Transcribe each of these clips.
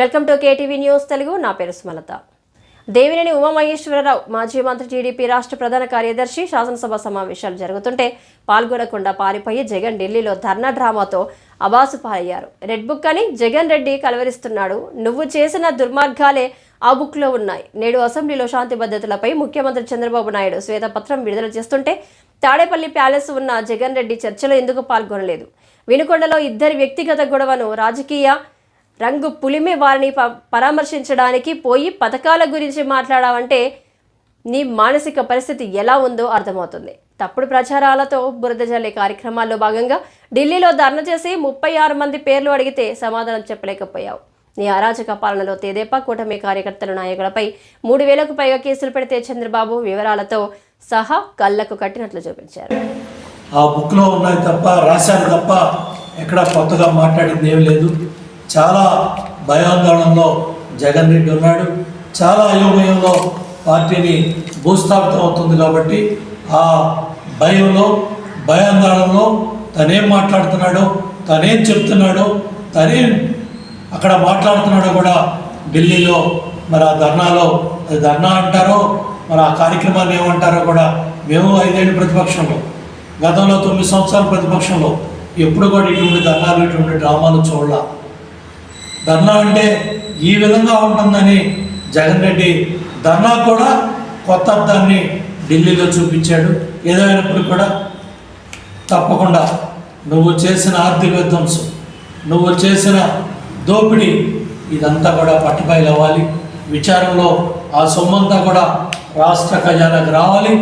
Welcome to KTV news Telugu. నా పేరు సుమలత. దేవినేని ఉమామహేశ్వరరావు మాజీ మంత్రి టీడీపీ రాష్ట్ర ప్రధాన కార్యదర్శి శాసనసభ సమావేశాలు జరుగుతుంటే పాల్గొనకుండా పారిపోయి జగన్ ఢిల్లీలో ధర్నా డ్రామాతో అబాసు పాలయ్యారు. రెడ్ బుక్ అని జగన్ రెడ్డి కలవరిస్తున్నాడు. నువ్వు చేసిన దుర్మార్గాలే ఆ బుక్లో ఉన్నాయి. నేడు అసెంబ్లీలో శాంతి భద్రతలపై ముఖ్యమంత్రి చంద్రబాబు నాయుడు శ్వేతపత్రం విడుదల చేస్తుంటే తాడేపల్లి ప్యాలెస్ ఉన్న జగన్ రెడ్డి చర్చలో ఎందుకు పాల్గొనలేదు? వినుకొండలో ఇద్దరి వ్యక్తిగత గొడవను రాజకీయ రంగు పులిమి వారిని ప- పరామర్శించడానికి పోయి పథకాల గురించి మాట్లాడావంటే నీ మానసిక పరిస్థితి ఎలా ఉందో అర్థమవుతుంది. తప్పుడు ప్రచారాలతో బురద జల్లే కార్యక్రమాల్లో భాగంగా ఢిల్లీలో ధర్నా చేసి ముప్పై ఆరు మంది పేర్లు అడిగితే సమాధానం చెప్పలేకపోయావు. నీ అరాచక పాలనలో తేదేపా కూటమి కార్యకర్తల నాయకులపై మూడు వేలకు పైగా కేసులు పెడితే చంద్రబాబు వివరాలతో సహా కళ్ళకు కట్టినట్లు చూపించారు. ఆ బుక్లో ఉన్నాయి తప్ప రాశారు తప్ప ఎక్కడ కొత్తగా మాట్లాడింది ఏం లేదు. చాలా భయాందోళనలో జగన్ రెడ్డి ఉన్నాడు. చాలా అయోమయంలో పార్టీని భూస్థాపితం అవుతుంది కాబట్టి ఆ భయంలో భయాందోళనలో తనేం మాట్లాడుతున్నాడో తనేం చెప్తున్నాడో తనేం అక్కడ మాట్లాడుతున్నాడో కూడా ఢిల్లీలో మరి ఆ ధర్నాలో అది ధర్నా అంటారో మరి ఆ కార్యక్రమాన్ని ఏమంటారో కూడా మేము ఐదేళ్ళు ప్రతిపక్షంలో గతంలో తొమ్మిది సంవత్సరాల ప్రతిపక్షంలో ఎప్పుడు కూడా ఇటువంటి ధర్నాలు ఇటువంటి డ్రామాలు చూడాల. ధర్నా అంటే ఈ విధంగా ఉంటుందని జగన్ రెడ్డి ధర్నా కూడా కొత్త అర్థాన్ని ఢిల్లీలో చూపించాడు. ఏదైనప్పుడు కూడా తప్పకుండా నువ్వు చేసిన ఆర్థిక విధ్వంసం నువ్వు చేసిన దోపిడీ ఇదంతా కూడా పట్టుపైలు అవ్వాలి విచారంలో ఆ సొమ్మంతా కూడా రాష్ట్ర ఖజానాకు రావాలి.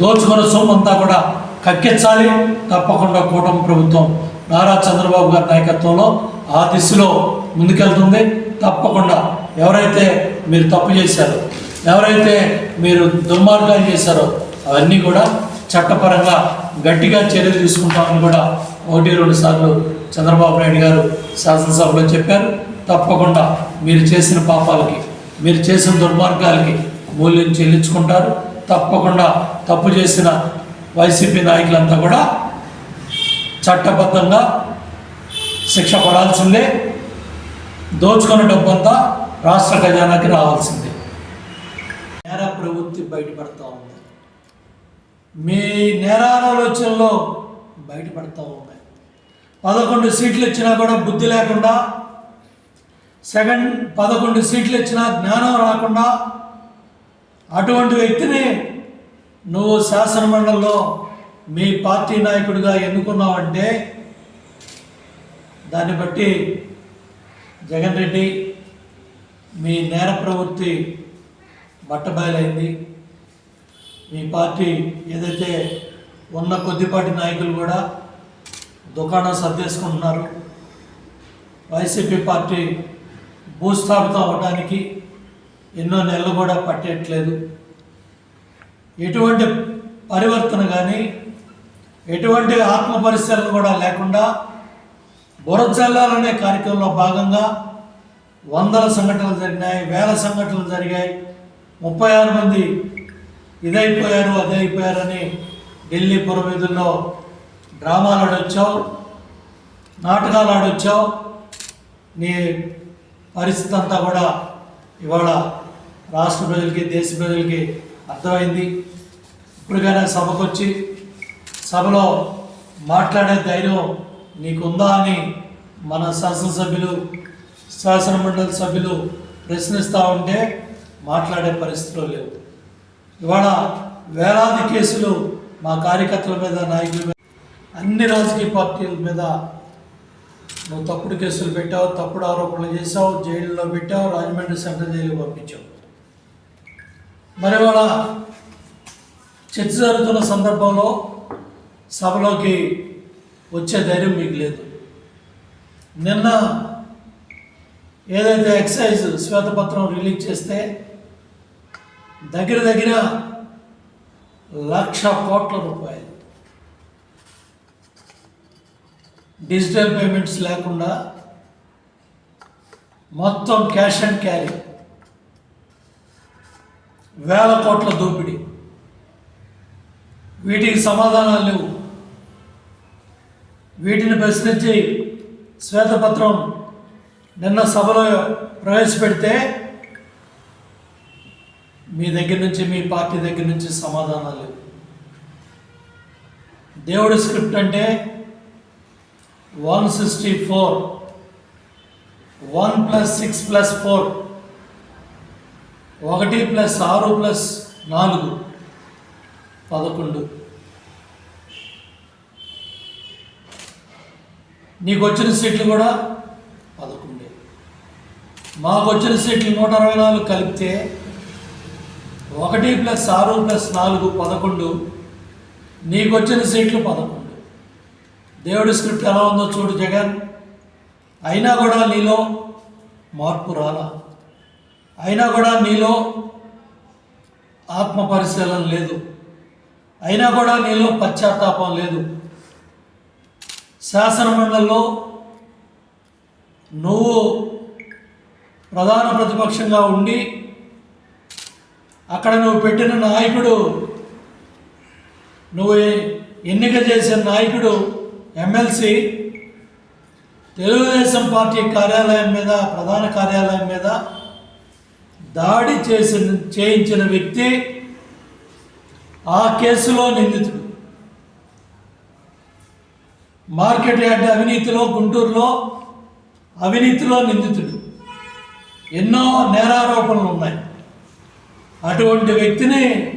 దోచుకున్న సొమ్మంతా కూడా కక్కించాలి. తప్పకుండా కూటమి ప్రభుత్వం నారా చంద్రబాబు గారి నాయకత్వంలో ఆ దిశలో ముందుకెళ్తుంది. తప్పకుండా ఎవరైతే మీరు తప్పు చేశారో ఎవరైతే మీరు దుర్మార్గాలు చేశారో అవన్నీ కూడా చట్టపరంగా గట్టిగా చర్యలు తీసుకుంటామని కూడా ఒకటి రెండు సార్లు చంద్రబాబు నాయుడు గారు శాసనసభలో చెప్పారు. తప్పకుండా మీరు చేసిన పాపాలకి మీరు చేసిన దుర్మార్గాలకి మూల్యం చెల్లించుకుంటారు. తప్పకుండా తప్పు చేసిన వైసీపీ నాయకులంతా కూడా చట్టబద్ధంగా శిక్ష పడాల్సిందే దోచుకున్న డబ్బంతా రాష్ట్ర ఖజానాకి రావాల్సిందే. నేర ప్రవృత్తి బయటపడతా ఉంది. మీ నేరాలోచనలో బయటపడతా ఉన్నాయి పదకొండు సీట్లు ఇచ్చినా కూడా బుద్ధి లేకుండా సెకండ్ పదకొండు సీట్లు ఇచ్చినా జ్ఞానం రాకుండా అటువంటి వ్యక్తిని నువ్వు శాసనమండలిలో మీ పార్టీ నాయకుడిగా ఎన్నుకున్నావంటే దాన్ని బట్టి జగన్ రెడ్డి మీ నేర ప్రవృత్తి బట్టబయలైంది. మీ పార్టీ ఏదైతే ఉన్న కొద్దిపాటి నాయకులు కూడా దుకాణం సర్దేసుకుంటున్నారు. వైసీపీ పార్టీ భూస్థాపితం అవ్వడానికి ఎన్నో నెలలు కూడా పట్టేయట్లేదు ఎటువంటి పరివర్తన కానీ ఎటువంటి ఆత్మ పరిశీలన కూడా లేకుండా బురజల్లాలనే కార్యక్రమంలో భాగంగా వందల సంఘటనలు జరిగినాయి వేల సంఘటనలు జరిగాయి. ముప్పై ఆరు మంది ఇదైపోయారు అదైపోయారని ఢిల్లీ పురవీధుల్లో డ్రామాలు ఆడొచ్చావు నాటకాలు ఆడొచ్చావు. నీ పరిస్థితి అంతా కూడా ఇవాళ రాష్ట్ర ప్రజలకి దేశ ప్రజలకి అర్థమైంది. ఇప్పటికైనా సభకొచ్చి సభలో మాట్లాడే ధైర్యం నీకుందా అని మన శాసనసభ్యులు శాసనమండలి సభ్యులు ప్రశ్నిస్తూ ఉంటే మాట్లాడే పరిస్థితులు లేవు. ఇవాళ వేలాది కేసులు మా కార్యకర్తల మీద నాయకుల మీద అన్ని రాజకీయ పార్టీల మీద నువ్వు తప్పుడు కేసులు పెట్టావు తప్పుడు ఆరోపణలు చేసావు జైల్లో పెట్టావు రాజమండ్రి సెంట్రల్ జైలు పంపించావు. మరి ఇవాళ చర్చ జరుగుతున్న సందర్భంలో సభలోకి వచ్చే ధైర్యం మీకు లేదు. నిన్న ఏదైతే ఎక్సైజ్ శ్వేతపత్రం రిలీజ్ చేస్తే దగ్గర దగ్గర లక్ష కోట్ల రూపాయలు. డిజిటల్ పేమెంట్స్ లేకుండా మొత్తం క్యాష్ అండ్ క్యారీ. వేల కోట్ల దోపిడీ. వీటికి సమాధానాలు లేవు. వీటిని ప్రశ్నించి శ్వేతపత్రం నిన్న సభలో ప్రవేశపెడితే మీ దగ్గర నుంచి మీ పార్టీ దగ్గర నుంచి సమాధానాలు లేవు. దేవుడి స్క్రిప్ట్ అంటే one sixty four one plus six plus four ఒకటి ప్లస్ ఆరు ప్లస్ నాలుగు పదకొండు. నీకు వచ్చిన సీట్లు కూడా పదకొండే. మాకు వచ్చిన సీట్లు నూట అరవై నాలుగు కలిపితే ఒకటి ప్లస్ ఆరు ప్లస్ నాలుగు పదకొండు. నీకు వచ్చిన సీట్లు పదకొండు. దేవుడి స్క్రిప్ట్ ఎలా ఉందో చూడు జగన్. అయినా కూడా నీలో మార్పు రాలా. అయినా కూడా నీలో ఆత్మ పరిశీలన లేదు. అయినా కూడా నీలో పశ్చాత్తాపం లేదు. శాసనమండలిలో నువ్వు ప్రధాన ప్రతిపక్షంగా ఉండి అక్కడ నువ్వు పెట్టిన నాయకుడు నువ్వు ఎన్నిక చేసిన నాయకుడు ఎమ్మెల్సీ తెలుగుదేశం పార్టీ కార్యాలయం మీద ప్రధాన కార్యాలయం మీద దాడి చేసిన చేయించిన వ్యక్తి ఆ కేసులో నిందితుడు. మార్కెట్ యార్డ్ అవినీతిలో గుంటూరులో అవినీతిలో నిందితుడు. ఎన్నో నేరారోపణలు ఉన్నాయి. అటువంటి వ్యక్తిని